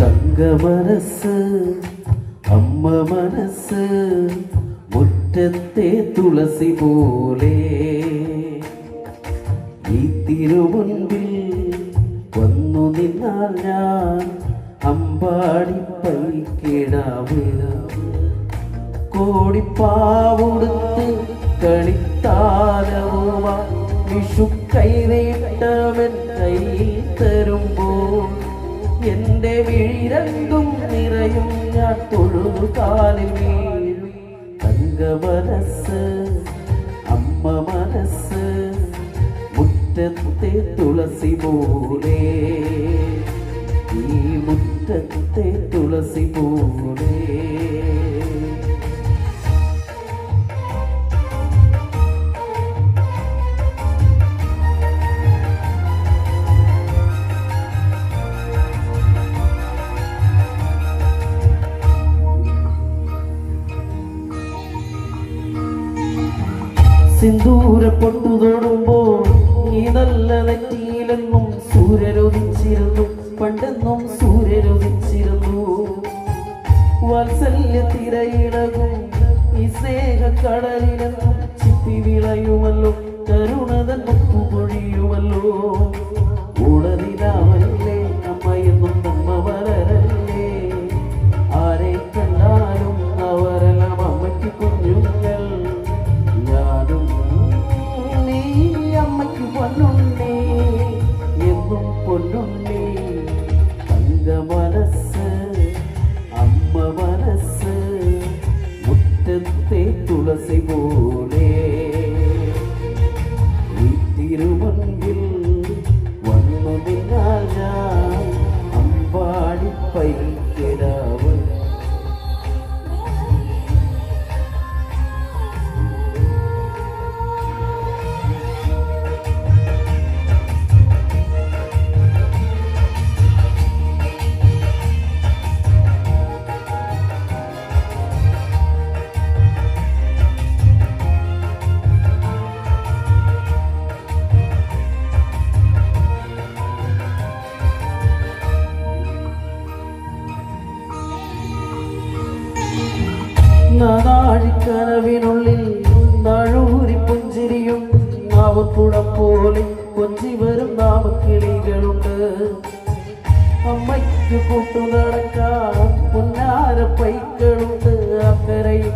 തങ്ക മനസ്സ് അമ്മ മനസ്സ് മുറ്റത്തെ തുളസി പോലെ. ഈ തിരുമുൻപിൽ വന്നു നിന്നാൽ ഞാൻ അമ്പാടി പൈക്കിടാവ്. കോടിപ്പാവുടുത്ത് കളിത്താരവുമ വിഷു കൈ കൈനീട്ടവൻ കയ്യിൽ തരുമ്പോൾ എന്റെ വിഴി നിറയും ഞാൻ തൊഴുതു കാലിൽ വീഴും. തങ്ക മനസ്സ് അമ്മ മനസ്സ് മുറ്റത്തെ തുളസി പോലെ. ഈ മുറ്റത്തെ തുളസി പോലെ. സിന്ദൂര പൊട്ടു തൊടുമ്പോൾ നീ നല്ല നെറ്റിയിലെന്നും സൂര്യരൊതിച്ചിരുന്നു പണ്ടെന്നും സൂര്യരൊതിച്ചിരുന്നു വാത്സല്യ തിരയിളകും ഈ സ്നേഹക്കടലിലെന്നും ചിപ്പി വിളയുമല്ലോ കരുണതൻ പൊഴിയുമല്ലോ അമ്മയ്ക്ക് പൊന്നുണ്ണി എന്നും പൊന്നുണ്ണി തങ്ക മനസ്സ് അമ്മ മനസ്സ് മുറ്റത്തെ തുളസി പോലെ ആഴിക്കനവിനുള്ളിൽ നഴൂരി പുഞ്ചിരിയും നാവപ്പുഴം പോലെ കൊഞ്ചി വരും നാമക്കിളികളുണ്ട് അമ്മയ്ക്ക് കൂട്ടു നടക്കാൻ പൊന്നാര പൈക്കളുണ്ട് അക്കരയും